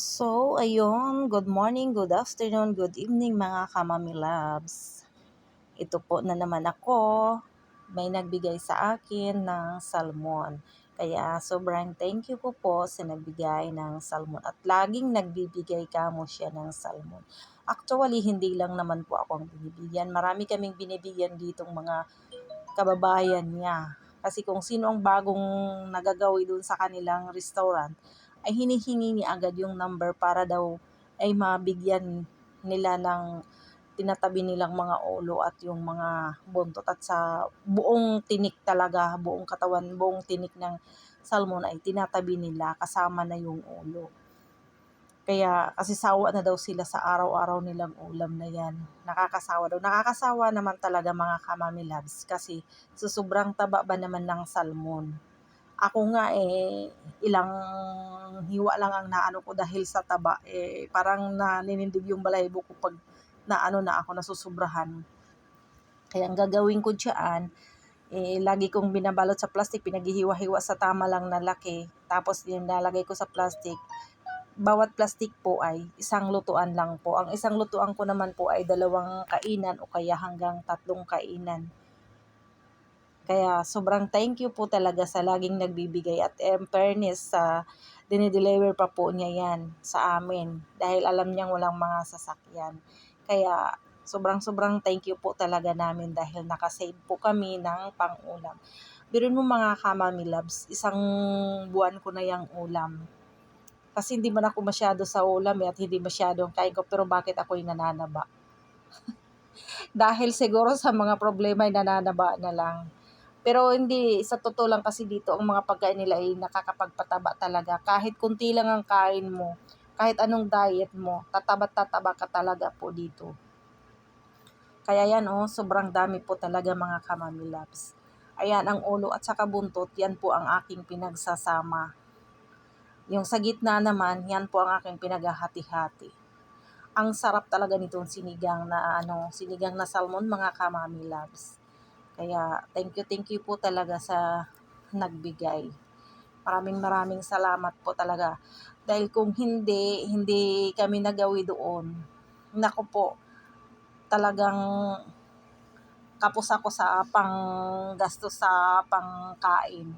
So, ayun, good morning, good afternoon, good evening mga kamami loves. Ito po na naman ako, may nagbigay sa akin ng salmon. Kaya sobrang thank you ko po sa nagbigay ng salmon at laging nagbibigay kamo siya ng salmon. Actually, hindi lang naman po ako ang binibigyan. Marami kaming binibigyan ditong mga kababayan niya. Kasi kung sino ang bagong nagagawi dun sa kanilang restaurant, ay hinihingi niya agad yung number para daw ay mabigyan nila ng tinatabi nilang mga ulo at yung mga buntot at sa buong tinik talaga, buong katawan, buong tinik ng salmon ay tinatabi nila kasama na yung ulo. Kaya kasi sawa na daw sila sa araw-araw nilang ulam na yan. Nakakasawa daw. Nakakasawa naman talaga mga kamami loves kasi sa sobrang taba ba naman ng salmon. Ako nga eh, ilang hiwa lang ang naano ko dahil sa taba. Eh, parang naninindig yung balahibo ko pag naano na ako, nasusobrahan. Kaya ang gagawin ko dyan, eh, lagi kong binabalot sa plastic, pinaghihiwa-hiwa sa tama lang na laki. Tapos yung nalagay ko sa plastic, bawat plastic po ay isang lutuan lang po. Ang isang lutuan ko naman po ay dalawang kainan o kaya hanggang tatlong kainan. Kaya sobrang thank you po talaga sa laging nagbibigay at in sa dinideliver pa po niya yan sa amin dahil alam niyang walang mga sasakyan. Kaya sobrang sobrang thank you po talaga namin dahil nakasave po kami ng pang-ulam. Birin mo mga kamami loves, isang buwan ko na yung ulam. Kasi hindi man ako masyado sa ulam eh, at hindi masyadong kain ko pero bakit ako'y nananaba? dahil siguro sa mga problema ay nananaba na lang. Pero hindi, sa totoo lang kasi dito, ang mga pagkain nila ay nakakapagpataba talaga. Kahit kunti lang ang kain mo, kahit anong diet mo, tataba-tataba ka talaga po dito. Kaya yan oh, sobrang dami po talaga mga kamami loves. Ayan, ang ulo at saka buntot, yan po ang aking pinagsasama. Yung sa gitna naman, yan po ang aking pinaghahati-hati. Ang sarap talaga nitong sinigang na ano, sinigang na salmon mga kamami loves. Kaya thank you, thank you po talaga sa nagbigay. Maraming maraming salamat po talaga. Dahil kung hindi, hindi kami nagawi doon, nako po, talagang kapos ako sa pang gasto sa pangkain.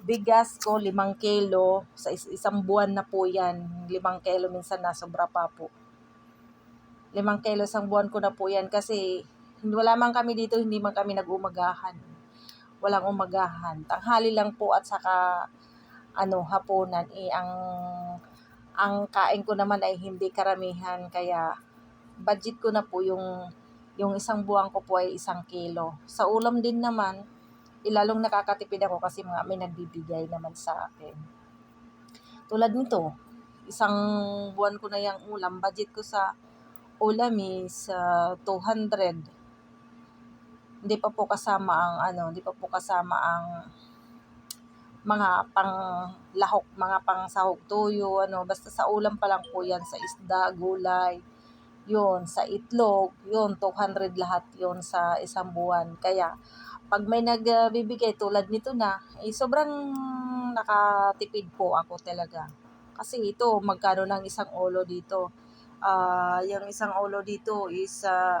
Bigas ko, limang kilo, sa isang buwan na po yan. Limang kilo, minsan na sobra pa po. Limang kilo, isang buwan ko na po yan kasi wala man kami dito, hindi man kami nag-umagahan. Walang umagahan. Tanghali lang po at saka ano, hapunan. Eh, ang, ang kain ko naman ay hindi karamihan. Kaya, budget ko na po yung, yung isang buwan ko po ay isang kilo. Sa ulam din naman, ilalong nakakatipid ako kasi mga may nagbibigay naman sa akin. Tulad nito, isang buwan ko na yung ulam. Budget ko sa ulam is uh, 200 hindi pa po kasama ang ano, hindi pa po kasama ang mga pang lahok, mga pang sahog tuyo, ano, basta sa ulam pa lang po yan, sa isda, gulay, yun, sa itlog, yun, 200 lahat yun sa isang buwan. Kaya, pag may nagbibigay tulad nito na, eh, sobrang nakatipid po ako talaga. Kasi ito, magkano ng isang ulo dito? Uh, yung isang ulo dito is uh, ah,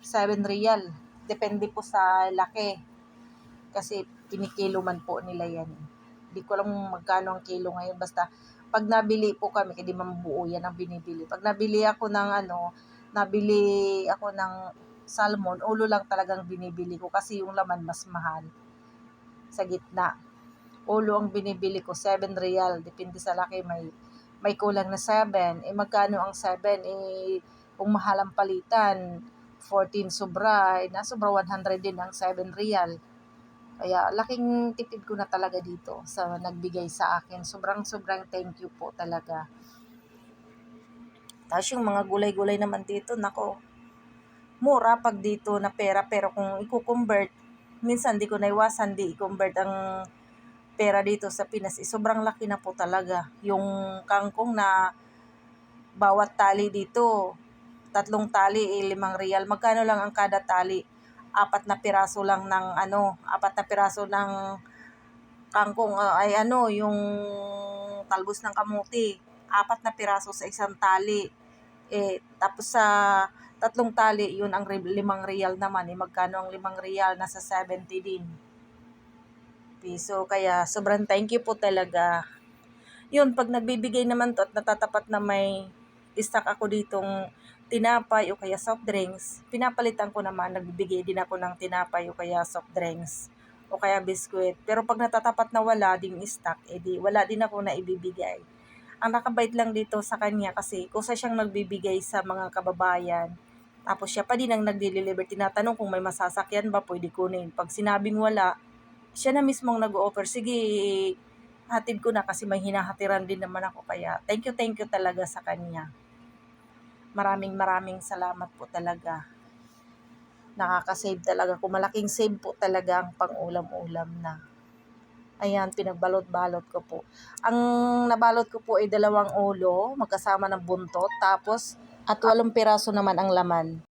7 real depende po sa laki. Kasi kinikilo man po nila yan. Hindi ko lang magkano ang kilo ngayon. Basta pag nabili po kami, hindi mabuo yan ang binibili. Pag nabili ako ng ano, nabili ako ng salmon, ulo lang talagang binibili ko kasi yung laman mas mahal sa gitna. Ulo ang binibili ko, 7 real. Depende sa laki, may may kulang na 7. Eh magkano ang 7? Eh kung mahal ang palitan, 14 sobra, eh, sobra 100 din ang 7 real. Kaya laking tipid ko na talaga dito sa nagbigay sa akin. Sobrang sobrang thank you po talaga. Tapos yung mga gulay-gulay naman dito, nako, mura pag dito na pera. Pero kung i-convert, minsan di ko naiwasan di i-convert ang pera dito sa Pinas. Eh, sobrang laki na po talaga. Yung kangkong na bawat tali dito, tatlong tali, eh, limang real. Magkano lang ang kada tali? Apat na piraso lang ng ano, apat na piraso ng kangkong uh, ay ano, yung talbos ng kamuti. apat na piraso sa isang tali. Eh, tapos sa tatlong tali, yun ang limang real naman. Eh, magkano ang limang real? Nasa 70 din. Piso. Kaya sobrang thank you po talaga. Yun, pag nagbibigay naman to at natatapat na may stock ako ditong tinapay o kaya soft drinks, pinapalitan ko naman, nagbibigay din ako ng tinapay o kaya soft drinks o kaya biskwit. Pero pag natatapat na wala ding stock, edi wala din ako na ibibigay. Ang nakabait lang dito sa kanya kasi kusa siyang nagbibigay sa mga kababayan. Tapos siya pa din ang nagde-deliver. Tinatanong kung may masasakyan ba, pwede kunin. Pag sinabing wala, siya na mismo ang nag-offer. Sige, hatid ko na kasi may hinahatiran din naman ako. Kaya thank you, thank you talaga sa kanya. Maraming maraming salamat po talaga. Nakaka-save talaga. Kung malaking save po talaga ang pang-ulam-ulam na. Ayan, pinagbalot-balot ko po. Ang nabalot ko po ay dalawang ulo, magkasama ng buntot, tapos at walong piraso naman ang laman.